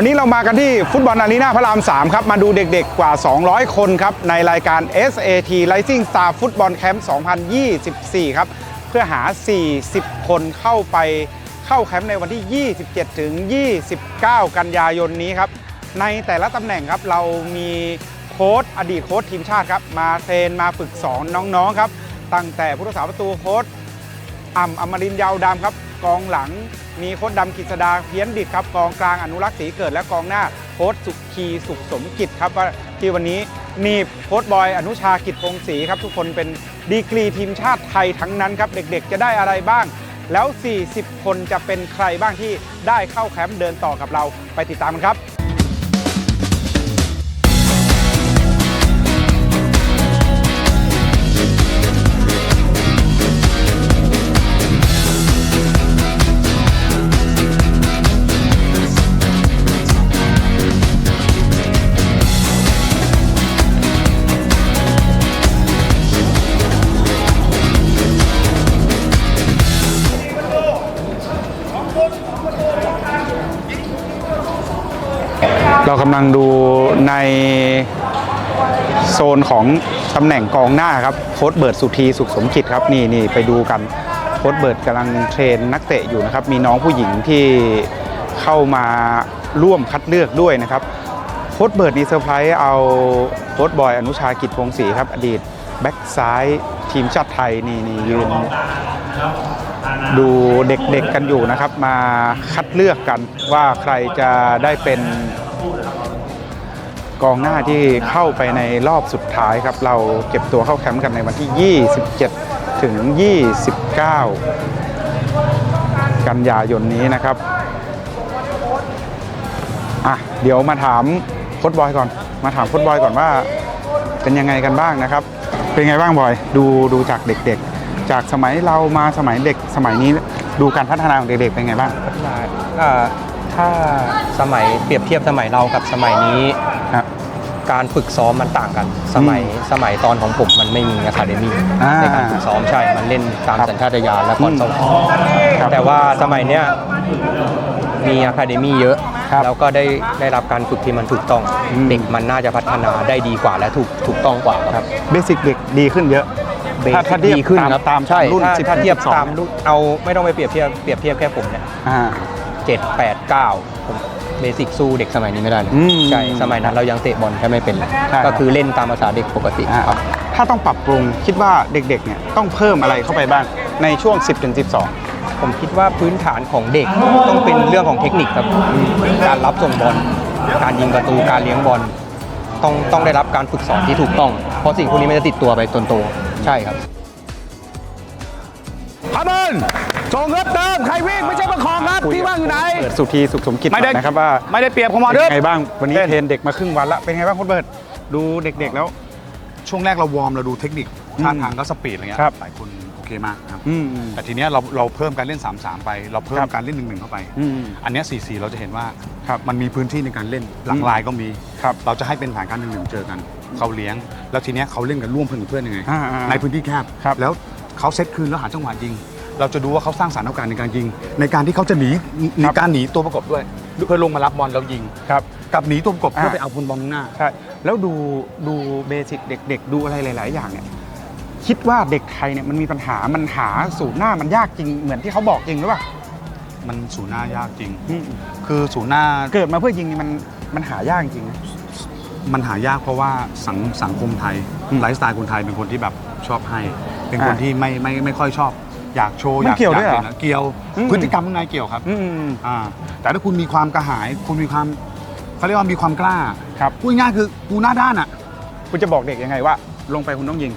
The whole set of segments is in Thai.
วันนี้เรามากันที่ฟุตบอลอารีนาพระราม 3 ครับ มาดูเด็กๆกว่า 200 คนครับ ในรายการ SAT Rising Star Football Camp 2024 ครับ เพื่อหา 40 คนเข้าไปเข้าแคมป์ในวันที่ 27 ถึง 29 กันยายนนี้ครับ ในแต่ละตำแหน่งครับเรามีโค้ชอดีตโค้ชทีมชาติครับ มาเทรนมาฝึกสอนน้องๆครับ ตั้งแต่ผู้รักษาประตูโค้ชอ่ำอมรินยาวดำครับ กองหลัง มีโค้ดดำกิษดาเพี้ยนดิตครับกองกลางอนุรักษ์ศรีเกิดและกองหน้าโค้ดสุขีสุขสมกิจครับว่าที่วันนี้มีโค้ดบอยอนุชากิจพงศรีครับ ทุกคนเป็นดีกรีทีมชาติไทยทั้งนั้นครับ เด็กๆ จะได้อะไรบ้าง แล้ว 40 คนจะเป็นใครบ้างที่ได้เข้าแคมป์เดินต่อกับเราไปติดตามกันครับ เรากำลังดูในโซนของตำแหน่งกองหน้าครับโค้ชเบิร์ดสุธีสุขสมจิตครับนี่นี่ไปดูกันโค้ชเบิร์ดกำลังเทรนนักเตะอยู่นะครับ มีน้องผู้หญิงที่เข้ามาร่วมคัดเลือกด้วยนะครับโค้ชเบิร์ดนี่เซอร์ไพรส์เอาโค้ชบอยอนุชากิจพงศรีครับ อดีตแบ็กซ้ายทีมชาติไทยนี่นี่ยืนดูเด็กๆกันอยู่นะครับ มาคัดเลือกกันว่าใครจะได้เป็น กองหน้าที่เข้าไปในรอบสุดท้ายครับ เราเก็บตัวเข้าแคมป์กันในวันที่ 27 ถึง 29 กันยายนนี้นะครับอะเดี๋ยวมาถามโค้ชบอยก่อน มาถามโค้ชบอยก่อนว่าเป็นยังไงกันบ้างนะครับ เป็นไงบ้างบอยดูดูจากเด็กๆ จากสมัยเรามาสมัยเด็กสมัยนี้ดูการพัฒนาของเด็กๆเป็นไงบ้างพัฒนาอ่าถ้าสมัยเปรียบเทียบสมัยเรากับสมัยนี้ การฝึกซ้อมมันต่างกัน สมัยสมัยตอนของผมมันไม่มีอะคาเดมี่อ่าในการฝึกซ้อมใช่ มันเล่นตามครับสัญชาตญาณและพรสวรรค์ครับแต่ว่าสมัยเนี้ยมีอะคาเดมี่เยอะ ครับแล้วก็ได้ได้รับการฝึกที่มันถูกต้อง อืม เด็กมันน่าจะพัฒนาได้ดีกว่าและถูกถูกต้องกว่าครับ เบสิกเด็กดีขึ้นเยอะเบถ้าสิถ้ากเทียบดีขึ้นตามครับตามใช่รุ่นถ้า10ถ้าเทียบ12ตามรุ่นเอาไม่ต้องไปเปรียบเทียบเปรียบเทียบแค่ผมเนี่ยอ่า เจ็ดแปดเก้าผม เบสิกสู้เด็กสมัยนี้ไม่ได้เลยอืม ใช่สมัยนั้นเรายังเตะบอลแค่ไม่เป็นเลยใช่ก็คือเล่นตามภาษาเด็กปกติอ่าครับ ถ้าต้องปรับปรุงคิดว่าเด็กๆเนี่ยต้องเพิ่มอะไรเข้าไปบ้างในช่วง 10ถึง12 ผมคิดว่าพื้นฐานของเด็กต้องเป็นเรื่องของเทคนิคครับการรับส่งบอลการยิงประตูการเลี้ยงบอลต้องต้องได้รับการฝึกสอนที่ถูกต้อง เพราะสิ่งพวกนี้มันจะติดตัวไปจนโตใช่ครับพา เบิลส่งครับเติมใครวิ่งไม่ใช่ประคองครับที่ว่างอยู่ไหนเปิดสุธีสุขสมกิจไม่ได้ก่อนนะครับว่าไม่ได้เปรียบของหมอเป็เด้อนไงบ้างวันนี้เทรนเด็กมาครึ่งวันละเป็นไงบ้างคุณเบิร์ดดูเด็กๆแล้ว ช่วงแรกเราวอร์มเราดูเทคนิคอืมท่าทางก็สปีดอะไรเงี้ยครับหลายคนโอเคมากครับอืมแต่ทีเนี้ยเราเราเพิ่มการเล่น 3-3 ไป เราเพิ่ครัมบการเล่น1-1เข้าไปอืมอันเนี้ย4-4เราจะเห็นว่าครับมันมีพื้นที่ในการเล่นหลัอืงมลายก็มีครับเราจะให้เป็นฐานการหนึ่งๆเจอกันเขาเลี้ยง แล้วทีเนี้ยเขาเล่นกันร่วมเพื่อนกับเพื่อนยังไงอ่าๆในพื้นที่แคบครับแล้วเขาเซตคืนแล้วหาจังหวะยิง เราจะดูว่าเขาสร้างสรรค์โอกาสในการยิง ในการที่เขาจะหนีในการหนีตัวประกบด้วย เพื่อลงมารับบอลแล้วยิงครับกับหนีตัวประกบเพื่ออ่าไปเอาบอลบอลข้างหน้าใช่แล้วดูดูเบสิกเด็ก ๆ ดูอะไรหลาย ๆ อย่างเนี่ยคิดว่าเด็กไทยเนี่ยมันมีปัญหามันหาสูตรหน้ามันยากจริงเหมือนที่เขาบอกจริงหรือเปล่ามันศูนย์หน้ายากจริงอืมคือศูนย์หน้าเกิดมาเพื่อยิงนี่มันมันหายากจริงนะมันหายากเพราะว่าสังสังคมไทยอืมไลฟ์สไตล์คนไทยเป็นคนที่แบบชอบให้ เป็นคนอ่าที่ไม่ไม่ไม่ค่อยชอบ อยากโชว์มันอยากเกี่ยวด้วยเหรอากห็นอะเกี่ยวอืมพฤติกรรมข้างในเกี่ยวครับอืมอ่าแต่ถ้าคุณมีความกระหาย คุณมีความเขาเรียกว่ามีความกล้าครับพูดง่ายๆคือกูหน้าด้านอะ คุณจะบอกเด็กยังไงว่า ลงไปคุณต้องยิง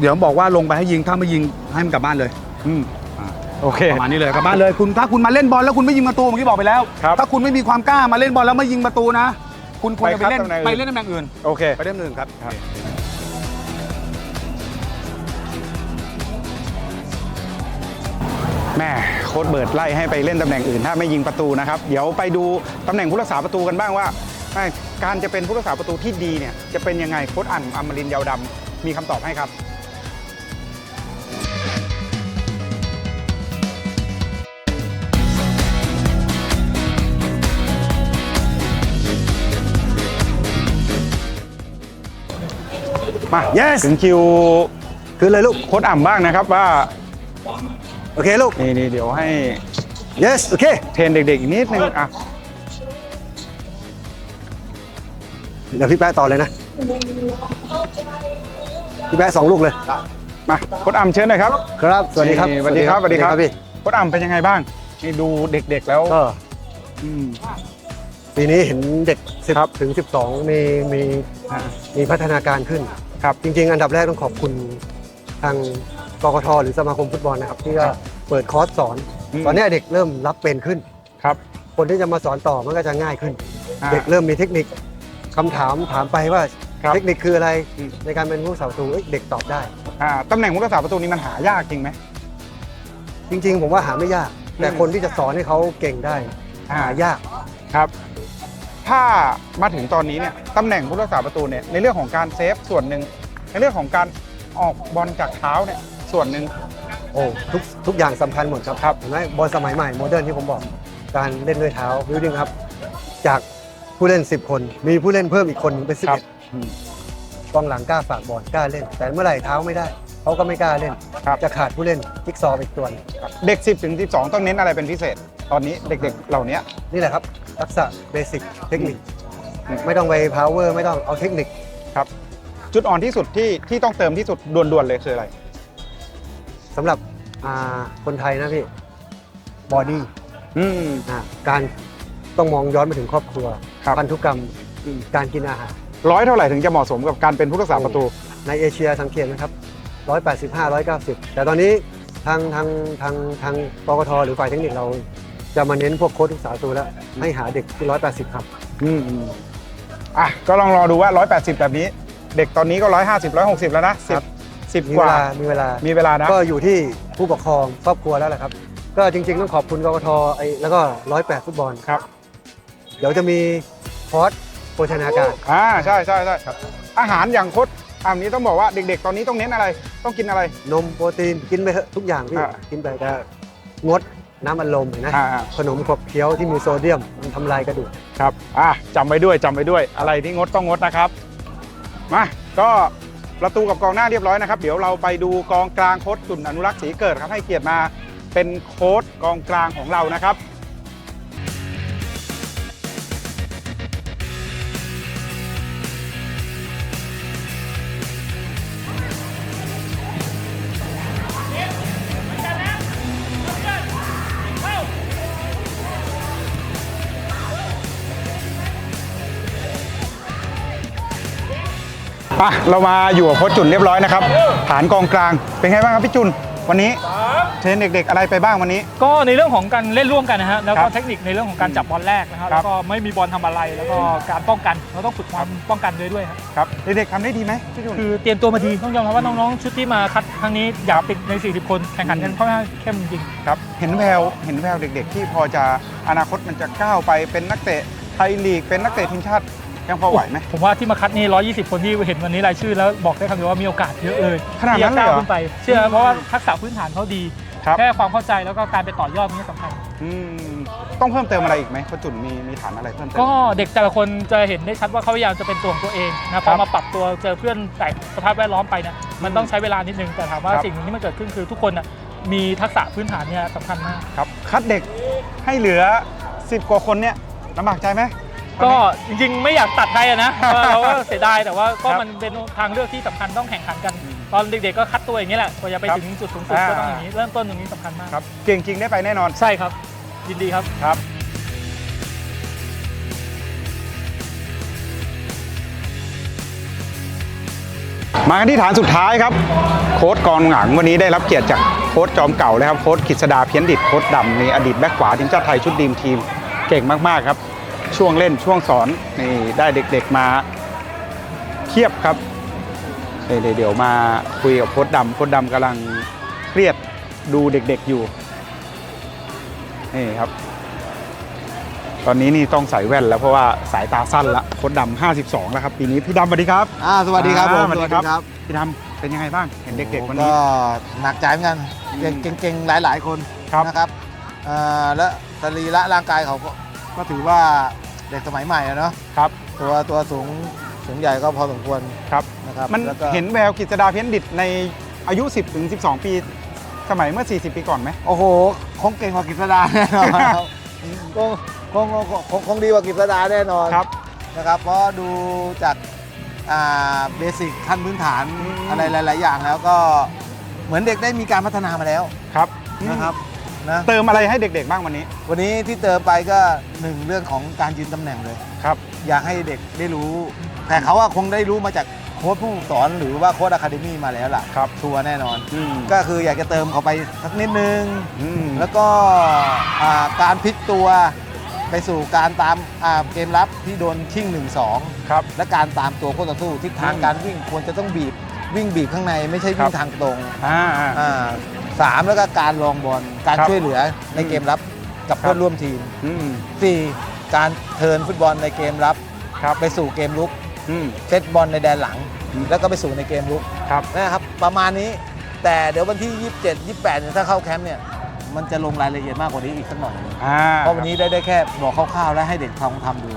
เดี๋ยวบอกว่าลงไปให้ยิงถ้าไม่ยิงให้มันกลับบ้านเลย อืมอ่าโอเคประมาณนี้เลยกลับบ้านเลยคุณถ้าคุณมาเล่นบอลแล้วคุณไม่ยิงประตูเมื่อกี้บอกไปแล้วครับถ้าคุณไม่มีความกล้ามาเล่นบอลแล้วไม่ยิงประตูนะ คุณควรจะไปเล่นไปคัดตำแหน่งอื่นไปเล่นตำแหน่งอื่นโอเคไปเล่นตำแหน่งอื่นครับ แม่โค้ดเบิร์ดไล่ให้ไปเล่นตำแหน่งอื่น ถ้าไม่ยิงประตูนะครับ เดี๋ยวไปดูตำแหน่งผู้รักษาประตูกันบ้างว่า การจะเป็นผู้รักษาประตูที่ดีเนี่ยจะเป็นยังไงโค้ดอันอมรินยาวดำมีคำตอบให้ครับมา yes ถึงคิว คือเลยลูกโค้ดอ่ำบ้างนะครับว่า โอเคลูก นี่นี่เดี๋ยวให้ yes โอเค เทรนเด็กๆอีกนิดนึงอะเดี๋ยวพี่แป๊ะต่อเลยนะ พี่แป๊ะสองลูกเลย มาโค้ดอ่ำเชิญหน่อยครับครับ สวัสดีครับ นี่สวัสดีครับสวัสดีครับพี่ โค้ดอ่ำเป็นยังไงบ้างนี่ดูเด็กๆแล้วก็อืม ปีนี้เห็นเด็กครับ10ถึง 12 มีมีอ่ามีพัฒนาการขึ้น ครับ จริง ๆ อันดับแรกต้องขอบคุณทาง กกทหรือสมาคมฟุตบอลนะครับที่ครัว่าบเปิดคอร์สสอน อืม ตอนนี้เด็กเริ่มรับเป็นขึ้น ครับ คนที่จะมาสอนต่อมันก็จะง่ายขึ้น อ่า เด็กเริ่มมีเทคนิคคำถามถามไปว่าครับเทคนิคคืออะไรอืม ในการเป็นผู้สาประตูเอ้ยเด็กตอบได้ อ่าตำแหน่งผู้รักษาประตูนี้มันหายากจริงไหม จริง ๆ ผมว่าหาไม่ยาก แต่อืม คนที่จะสอนให้เขาเก่งได้อ่าหายาก ครับ ถ้ามาถึงตอนนี้เนี่ยตำแหน่งผู้รักษาประตูเนี่ยในเรื่องของการเซฟส่วนหนึ่งในเรื่องของการออกบอลจากเท้าเนี่ย ส่วนหนึ่ง โอ้ทุกทุกอย่างสำคัญหมดครับครับเห็นไหมบอลสมัยใหม่โมเดิร์นที่ผมบอก การเล่นด้วยเท้าบิวดิ้งครับ จากผู้เล่น 10 คน มีผู้เล่นเพิ่มอีกคนหนึ่งเป็นครับ11กองหลังกล้าฝากบอลกล้าเล่น แต่เมื่อไหร่เท้าไม่ได้เขาก็ไม่กล้าเล่นครับจะขาดผู้เล่นจิ๊กซอว์อีกตัวหนึ่งเด็ก 10ถึง12 ต้องเน้นอะไรเป็นพิเศษ ตอนนี้เด็กๆ เหล่านี้ นี่แหละครับทักษะเบสิกเทคนิคอืม ไม่ต้องไปพาวเวอร์ไม่ต้องเอาเทคนิคครับจุดอ่อนที่สุดที่ที่ต้องเติมที่สุดด่วนๆเลยคืออะไร สำหรับคนไทยนะพี่บอดี้การต้องมองย้อนไปถึงครอบครัวพันธุกรรมการกินอาหาร ร้อยเท่าไหร่ถึงจะเหมาะสมกับการเป็นผู้รักษาประตู ในเอเชียสังเกตนะครับ 185 190 แต่ตอนนี้ทางทางทางทางปกทหรือฝ่ายเทคนิคเรา จะมาเน้นพวกโค้ชรักษาประตูแล้ว ให้หาเด็กที่ 180 ครับ อืมอืมอะก็ลองรอดูว่า 180 แบบนี้ เด็กตอนนี้ก็ 150 160 แล้วนะ 10 สิบกวว่า ลามีเวลามีเวลานะ ก็อยู่ที่ผู้ปกครองครอบครัวแล้วแหละครับ ก็จริง ๆ ต้องขอบคุณกกทไอ้แล้วก็ร้อยแปดฟุตบอล ครับ เดี๋ยวจะมีคอร์สโภชนาการ อ่า ใช่ใช่ใช่ครับ อาหารอย่างคดอันนี้ต้องบอกว่าเด็กๆ ตอนนี้ต้องเน้นอะไร ต้องกินอะไร นมโปรตีนกินไปเถอะทุกอย่างพี่กินไปแต่งดน้ำอัดลมเห็นไหมขนมขบเคี้ยวที่มีโซเดียมมันทำลายกระดูก ครับ อ่าจำไว้ด้วยจำไว้ด้วย อะไรที่งดต้องงดนะครับ มา ก็ ประตูกับกองหน้าเรียบร้อยนะครับ เดี๋ยวเราไปดูกองกลางโค้ชจุนอนุรักษ์ศรีเกิดครับให้เกียรติมาเป็นโค้ชกองกลางของเรานะครับ อะเรามาอยู่กับโค้ชจุนเรียบร้อยนะครับ ฐานกองกลาง เป็นไงบ้างครับพี่จุน วันนี้เทรนเด็กๆ อะไรไปบ้างวันนี้ ก็ในเรื่องของการเล่นร่วมกันนะฮะแล้วครัก็บเทคนิคในเรื่องของการจับบอลแรกนะครับครัแล้บวก็ไม่มีบอลทำอะไรแล้วก็การป้องกันเราต้องฝึกความป้องกันด้วยด้วยครับครับเด็กๆทำได้ดีไหมพี่จุนคือเตรียมตัวมาดีต้องยอมรับว่าน้องๆชุดที่มาคัดครั้งนี้อยากติดใน 40 คนแข่งขันกันค่อนข้างเข้มจริงครับเห็นแววเห็นแววเด็ก ๆ ที่พอจะอนาคตมันจะก้าวไปเป็นนักเตะไทยลีกเป็นนักเตะทีมชาติ ยังพอไหวไหม ผมว่าที่มาคัดนี่ 120 คนที่เห็นวันนี้รายชื่อแล้วบอกได้คำเดียวว่ามีโอกาสเยอะเลยขนาดนั้นเลยเหรอ ที่จะก้าวขึ้นไป เชื่อเพราะว่าทักษะพื้นฐานเขาดี ครับ แค่ความเข้าใจแล้วก็การไปต่อยอดนี่สำคัญ อืมต้องเพิ่มเติมอะไรอีกไหมโค้ชจุนมีมีฐานอะไรเพิ่มเติม ก็เด็กแต่ละคนจะเห็นได้ชัดว่าเขาพยายามจะเป็นตัวของตัวเองนะพครัอบมาปรับตัวเจอเพื่อนแต่สภาพแวดล้อมไปเนี่ยมันต้องใช้เวลานิดนึงแต่ถามว่าครับ สิ่งหนึ่งที่มันเกิดขึ้นคือทุกคนน่ะมีทักษะพื้นฐานเนี่ยสำคัญมาก ครับ คัดเด็กให้เหลือ 10 กว่าคนเนี่ยลำบากใจไหม ก็จริงๆไม่อยากตัดใครอะนะ เราก็เสียดายแต่ว่าก็ครับมันเป็นทางเลือกที่สำคัญต้องแข่งขันกันตอนเด็กๆก็คัดตัวอย่างนี้แหละกว่าจะไปครับถึงจุดสูงสุดอ่าก็ต้องอย่างนี้ เริ่มต้นตรงนี้สำคัญมาก ครับเก่งจริงได้ไปแน่นอนใช่ครับ ยินดีครับ ครับ มากันที่ฐานสุดท้ายครับ โค้ดกองหลังวันนี้ได้รับเกียรติจากโค้ดจอมเก่าเลยครับโค้ดกฤษดาเพี้ยนดิตโค้ดดำนี่อดีตแบ็คขวาทีมชาติไทยชุดดีมทีมเก่งมากๆครับ ช่วงเล่นช่วงสอนนี่ได้เด็กๆมาเทียบครับเดี๋ยวเดี๋ยวมาคุยกับโค้ดดำโค้ดดำกำลังเครียดดูเด็กๆอยู่นี่ครับ ตอนนี้นี่ต้องใส่แว่นแล้วเพราะว่าสายตาสั้นละโค้ดดำ52แล้วครับปีนี้พี่ดำสวัสดีครับอ่าสวัสดีครับผมอ่าสวัสดีครับพี่ดำเป็นยังไงบ้างเห็นเด็กๆวันนี้ก็หนักใจเหมือนกันเก่งเก่งๆหลายๆคนครับนะครับเอ่อและสรีระร่างกายเขาก็ ก็ถือว่าเด็กสมัยใหม่อะเนาะครับ ตัวตัวสูงสูงใหญ่ก็พอสมควรครับ นะครับมันแล้วก็เห็นแววกิจดาเพี้ยนดิตในอายุ 10ถึง12 ปี สมัยเมื่อ 40 ปีก่อนไหม โอ้โห คงเก่งกว่ากิษดาแน่นอนครับคงคงคงคงคงดีกว่ากิษดาแน่นอนครับ นะครับ เพราะดูจากเบสิกขั้นพื้นฐานอะไรหลาย ๆ อย่างแล้วก็เหมือนเด็กได้มีการพัฒนามาแล้วครับ นะครับ นะ เติมอะไรให้เด็ก ๆ บ้างวันนี้วันนี้ที่เติมไปก็หนึ่งเรื่องของการยืนตำแหน่งเลย ครับ อยากให้เด็กได้รู้ แต่เขาอะคงได้รู้มาจากโค้ชผู้สอนหรือว่าโค้ชอะคาเดมี่มาแล้วล่ะครับ ชัวร์แน่นอน อืม ก็คืออยากจะเติมเขาไปสักนิดนึง อืม แล้วก็อ่าการพลิกตัวไปสู่การตามอ่าเกมรับที่โดนชิ่ง1ครับ2และการตามตัวคู่ต่อสู้ทิศทางอืม การวิ่งควรจะต้องบีบ วิ่งบีบข้างในไม่ใช่ครัวิ่บงทางตรงอ่าอ่า อ่าสามแล้วก็การลองบอลการครับช่วยเหลือในเกมรับกับครับ เพื่อนร่วมทีมอืม สี่การเทิร์นฟุตบอลในเกมรับครับ ไปสู่เกมลุกอืม เซตบอลในแดนหลัง อืม แล้วก็ไปสู่ในเกมลุกครับ นะครับประมาณนี้แต่เดี๋ยววันที่ 27 28เนี่ยถ้าเข้าแคมป์เนี่ยมันจะลงรายละเอียดมากกว่านี้อีกสักหน่อย อ่าเพราะวันนี้ได้ได้แค่บอกคร่าวๆ และให้เด็กทำทำดู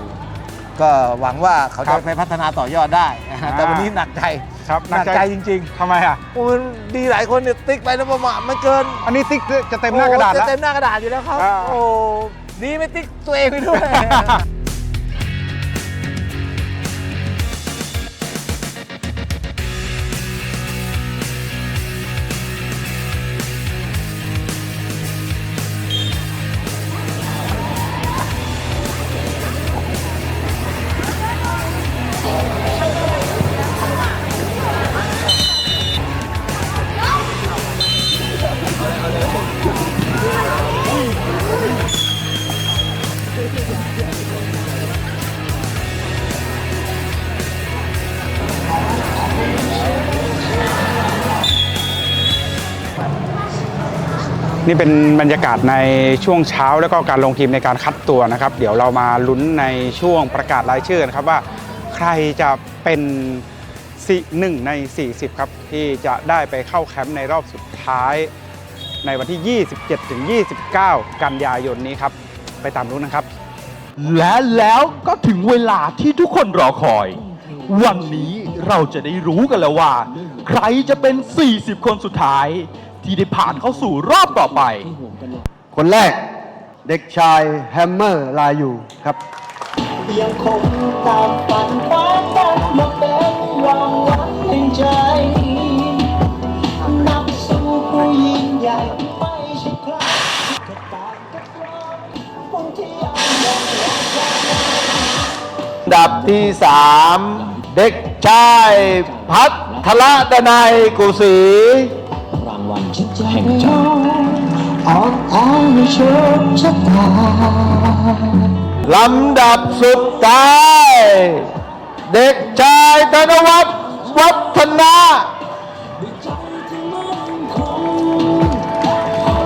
ก็หวังว่าเขาครัจะบไปพัฒนาต่อยอดได้แต่วันนี้หนักใจครับหนักใจจริงทำไมอะ ๆโอ้ยดีหลายคนเนี่ยติ๊กไปแล้วประมาณมันเกินอันนี้ติ๊กจะเต็มหน้ากระดาษโอ้แล้วจเต็มหน้ากระดาษอยู่แล้วครับ อ่า โอ้ดีไม่ติ๊กตัวเองไปด้วย นี่เป็นบรรยากาศในช่วงเช้าแล้วก็การลงทีมในการคัดตัวนะครับ เดี๋ยวเรามาลุ้นในช่วงประกาศรายชื่อนะครับว่าใครจะเป็นสิหนึ่งใน 40 ครับ ที่จะได้ไปเข้าแคมป์ในรอบสุดท้าย ในวันที่ 27ถึง29 กันยายนนี้ครับ ไปตามรู้นนะครับ และแล้วก็ถึงเวลาที่ทุกคนรอคอย วันนี้เราจะได้รู้กันแล้วว่า ใครจะเป็น 40 คนสุดท้าย ที่ได้ผ่านเข้าสู่รอบต่อไป คนแรกเด็กชายแฮมเมอร์ลายอยู่ครับยังคงตามฝันฟ้าฝันมาเป็นรางวัลแห่งใจนักสู้ผู้ยิ่งใหญ่ไม่ใช่ใครแค่ต่างกับเราคนที่ยังมองและใจดับที่3เด็กชายพัทละดนัยกุศี วัลชิดแห่งใจออกทางให้โชคชะตาลำดับสุดท้าย เด็กชายธนวัฒน์วัฒนะด้วยใจที่มั่นคง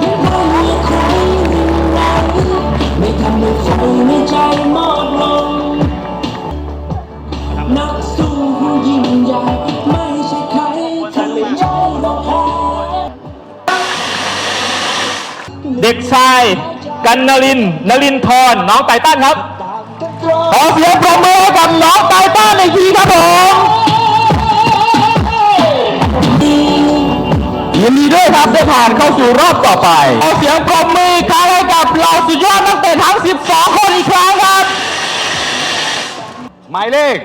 ยังไม่มีให้ไหวไม่ทำให้ไฟในใจมอง กันนลินนลินทรน้องไตตันครับขอเสียงปรบมือกับน้องไตตันอีกทีครับผมยินดีด้วยครับได้ผ่านเข้าสู่รอบต่อไปขอเสียงปรบมือครั้งให้กับเหล่าสุดยอดนักเตะทั้ง 12 คนอีกครั้งครับ หมายเลข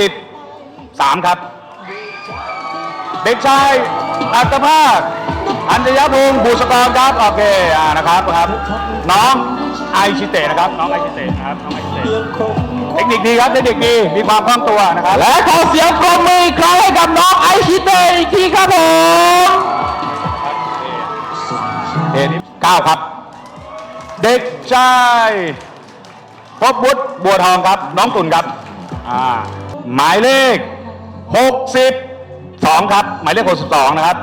33ครับ เด็กชายอัตภาค อัญญพงศ์บุษกรครับโอเคอ่านะครับครับน้องไอชิเตะนะครับน้องไอชิเตะนะครับน้องไอชิเตะเทคนิคดีครับเทคนิคดีมีความคล่องตัวนะครับและขอเสียงปรบมืออีกครั้งให้กับน้องไอชิเตะอีกทีครับผมเอ็นเก้าครับ เด็กชายพบบุตรบัวทองครับ น้องตุนครับอ่าหมายเลข 62 ครับ หมายเลข 62 นะครับ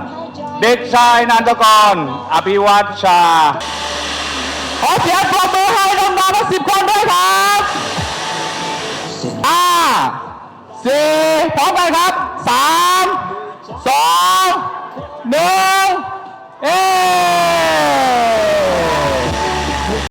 เด็กชายนันทกร อภิวัตชา ขอเสียงปรบมือให้น้องๆทั้งสิบคนด้วยครับห้าสี่พร้อมกันครับสามสองหนึ่งเอ